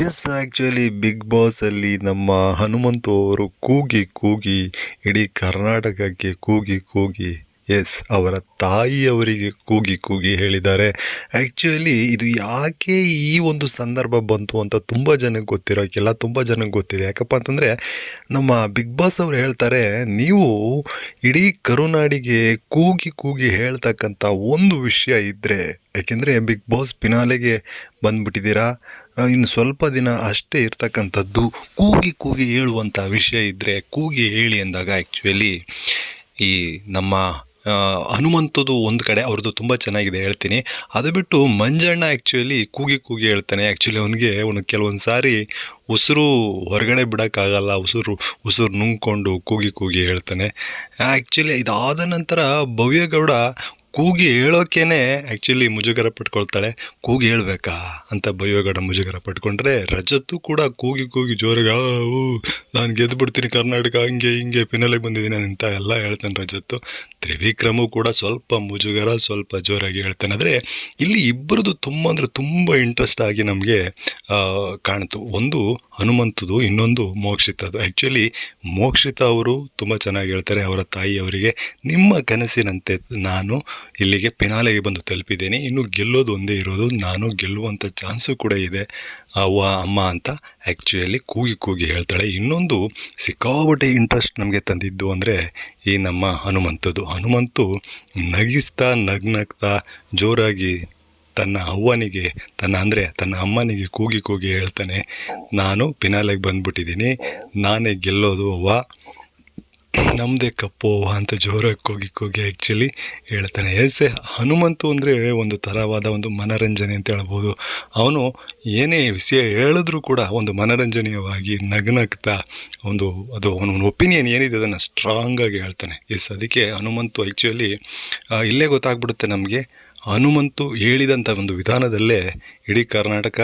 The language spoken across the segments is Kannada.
ಎಸ್ ಆ್ಯಕ್ಚುಲಿ ಬಿಗ್ ಬಾಸಲ್ಲಿ ನಮ್ಮ ಹನುಮಂತು ಅವರು ಕೂಗಿ ಕೂಗಿ ಇಡೀ ಕರ್ನಾಟಕಕ್ಕೆ ಕೂಗಿ ಕೂಗಿ ಎಸ್, ಅವರ ತಾಯಿಯವರಿಗೆ ಕೂಗಿ ಕೂಗಿ ಹೇಳಿದ್ದಾರೆ. ಆ್ಯಕ್ಚುಲಿ ಇದು ಯಾಕೆ ಈ ಒಂದು ಸಂದರ್ಭ ಬಂತು ಅಂತ ತುಂಬ ಜನಕ್ಕೆ ಗೊತ್ತಿರೋಕ್ಕಿಲ್ಲ ತುಂಬ ಜನಕ್ಕೆ ಗೊತ್ತಿದೆ. ಯಾಕಪ್ಪ ಅಂತಂದರೆ, ನಮ್ಮ ಬಿಗ್ ಬಾಸ್ ಅವರು ಹೇಳ್ತಾರೆ, ನೀವು ಇಡೀ ಕರುನಾಡಿಗೆ ಕೂಗಿ ಕೂಗಿ ಹೇಳ್ತಕ್ಕಂಥ ಒಂದು ವಿಷಯ ಇದ್ದರೆ ಯಾಕೆಂದರೆ ಬಿಗ್ ಬಾಸ್ ಪಿನಾಲೆಗೆ ಬಂದ್ಬಿಟ್ಟಿದ್ದೀರಾ? ಇನ್ನು ಸ್ವಲ್ಪ ದಿನ ಅಷ್ಟೇ ಇರ್ತಕ್ಕಂಥದ್ದು. ಕೂಗಿ ಕೂಗಿ ಹೇಳುವಂಥ ವಿಷಯ ಇದ್ದರೆ ಕೂಗಿ ಹೇಳಿ ಅಂದಾಗ ಆ್ಯಕ್ಚುಲಿ ಈ ನಮ್ಮ ಆ, ಹನುಮಂತದು ಒಂದು ಕಡೆ ಅವ್ರದ್ದು ತುಂಬ ಚೆನ್ನಾಗಿದೆ ಹೇಳ್ತೀನಿ. ಅದು ಬಿಟ್ಟು ಮಂಜಣ್ಣ ಆ್ಯಕ್ಚುಲಿ ಕೂಗಿ ಕೂಗಿ ಹೇಳ್ತಾನೆ. ಆ್ಯಕ್ಚುಲಿ ಅವನಿಗೆ ಅವನು ಕೆಲವೊಂದು ಸಾರಿ ಉಸಿರು ಹೊರಗಡೆ ಬಿಡೋಕ್ಕಾಗಲ್ಲ. ಉಸಿರು ಉಸಿರು ನುಂಗ್ಕೊಂಡು ಕೂಗಿ ಕೂಗಿ ಹೇಳ್ತಾನೆ. ಆ್ಯಕ್ಚುಲಿ ಇದಾದ ನಂತರ ಭವ್ಯಗೌಡ ಕೂಗಿ ಹೇಳೋಕ್ಕೇನೆ ಆ್ಯಕ್ಚುಲಿ ಮುಜುಗರ ಪಟ್ಕೊಳ್ತಾಳೆ. ಕೂಗಿ ಹೇಳ್ಬೇಕಾ? ಅಂತ ಬಯೋಗಡ ಮುಜುಗರ ಪಟ್ಕೊಂಡ್ರೆ ರಜತ್ತು ಕೂಡ ಕೂಗಿ ಕೂಗಿ ಜೋರಾಗಿ ಓ ನಾನು ಗೆದ್ದು ಬಿಡ್ತೀನಿ ಕರ್ನಾಟಕ, ಹಂಗೆ, ಹಿಂಗೆ ಫಿನಲಿಗೆ ಬಂದಿದ್ದೀನಿ ಅಂತ ಎಲ್ಲ ಹೇಳ್ತಾನೆ ರಜತ್ತು. ತ್ರಿವಿಕ್ರಮು ಕೂಡ ಸ್ವಲ್ಪ ಮುಜುಗರ, ಸ್ವಲ್ಪ ಜೋರಾಗಿ ಹೇಳ್ತಾನೆ. ಆದರೆ ಇಲ್ಲಿ ಇಬ್ಬರದು ತುಂಬ ಅಂದರೆ ತುಂಬ ಇಂಟ್ರೆಸ್ಟ್ ಆಗಿ ನಮಗೆ ಕಾಣ್ತು ಒಂದು ಹನುಮಂತದು, ಇನ್ನೊಂದು ಮೋಕ್ಷಿತದು. ಆ್ಯಕ್ಚುಲಿ ಮೋಕ್ಷಿತ ಅವರು ತುಂಬ ಚೆನ್ನಾಗಿ ಹೇಳ್ತಾರೆ ಅವರ ತಾಯಿಯವರಿಗೆ ನಿಮ್ಮ ಕನಸಿನಂತೆ ನಾನು ಇಲ್ಲಿಗೆ ಪಿನಾಲೆಗೆ ಬಂದು ತಲುಪಿದ್ದೇನೆ. ಇನ್ನು ಗೆಲ್ಲೋದು ಒಂದೇ ಇರೋದು. ನಾನು ಗೆಲ್ಲುವಂಥ ಚಾನ್ಸು ಕೂಡ ಇದೆ. ಅವ್ವ, ಅಮ್ಮ ಅಂತ ಆ್ಯಕ್ಚುಲಿ ಕೂಗಿ ಕೂಗಿ ಹೇಳ್ತಾಳೆ. ಇನ್ನೊಂದು ಸಿಕ್ಕಾಬಟ್ಟೆ ಇಂಟ್ರೆಸ್ಟ್ ನಮಗೆ ತಂದಿದ್ದು ಅಂದರೆ ಈ ನಮ್ಮ ಹನುಮಂತದ್ದು. ಹನುಮಂತು ನಗಿಸ್ತಾ ನಗ್ನಗ್ತಾ ಜೋರಾಗಿ ತನ್ನ ಅವ್ವನಿಗೆ, ತನ್ನ ಅಂದರೆ ತನ್ನ ಅಮ್ಮನಿಗೆ ಕೂಗಿ ಕೂಗಿ ಹೇಳ್ತಾನೆ. ನಾನು ಪಿನಾಲೆಗೆ ಬಂದ್ಬಿಟ್ಟಿದ್ದೀನಿ. ನಾನೇ ಗೆಲ್ಲೋದು ಅವ್ವ. ನಮ್ಮದೇ ಕಪ್ಪು ಅಂತ ಜೋರಾಗಿ ಕೂಗಿ ಕೂಗಿ ಆ್ಯಕ್ಚುಲಿ ಹೇಳ್ತಾನೆ. ಎಸ್ ಹನುಮಂತು ಅಂದರೆ ಒಂದು ಥರವಾದ ಒಂದು ಮನರಂಜನೆ ಅಂತ ಹೇಳ್ಬೋದು. ಅವನು ಏನೇ ವಿಷಯ ಹೇಳಿದ್ರೂ ಕೂಡ ಒಂದು ಮನರಂಜನೀಯವಾಗಿ ನಗ್ನಗ್ತಾ ಒಂದು, ಅದು ಅವನ ಒಪಿನಿಯನ್ ಏನಿದೆ ಅದನ್ನು ಸ್ಟ್ರಾಂಗಾಗಿ ಹೇಳ್ತಾನೆ. ಎಸ್ ಅದಕ್ಕೆ ಹನುಮಂತು ಆ್ಯಕ್ಚುಲಿ ಇಲ್ಲೇ ಗೊತ್ತಾಗ್ಬಿಡುತ್ತೆ ನಮಗೆ. ಹನುಮಂತು ಹೇಳಿದಂಥ ಒಂದು ವಿಧಾನದಲ್ಲೇ ಇಡೀ ಕರ್ನಾಟಕ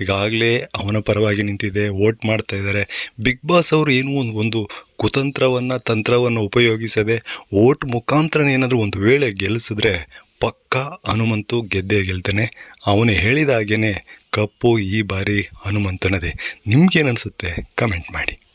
ಈಗಾಗಲೇ ಅವನ ಪರವಾಗಿ ನಿಂತಿದೆ, ವೋಟ್ ಮಾಡ್ತಾ ಇದ್ದಾರೆ. ಬಿಗ್ ಬಾಸ್ ಅವರು ಏನು ಒಂದು ಒಂದು ಕುತಂತ್ರವನ್ನು, ತಂತ್ರವನ್ನು ಉಪಯೋಗಿಸದೆ ವೋಟ್ ಮುಖಾಂತರ ಏನಾದರೂ ಒಂದು ವೇಳೆ ಗೆಲ್ಲಿಸಿದ್ರೆ ಪಕ್ಕ ಹನುಮಂತು ಗೆದ್ದೇ ಗೆಲ್ತಾನೆ. ಅವನು ಹೇಳಿದ ಹಾಗೇ ಕಪ್ಪು ಈ ಬಾರಿ ಹನುಮಂತನದೇ. ನಿಮ್ಗೇನು ಅನಿಸುತ್ತೆ? ಕಮೆಂಟ್ ಮಾಡಿ.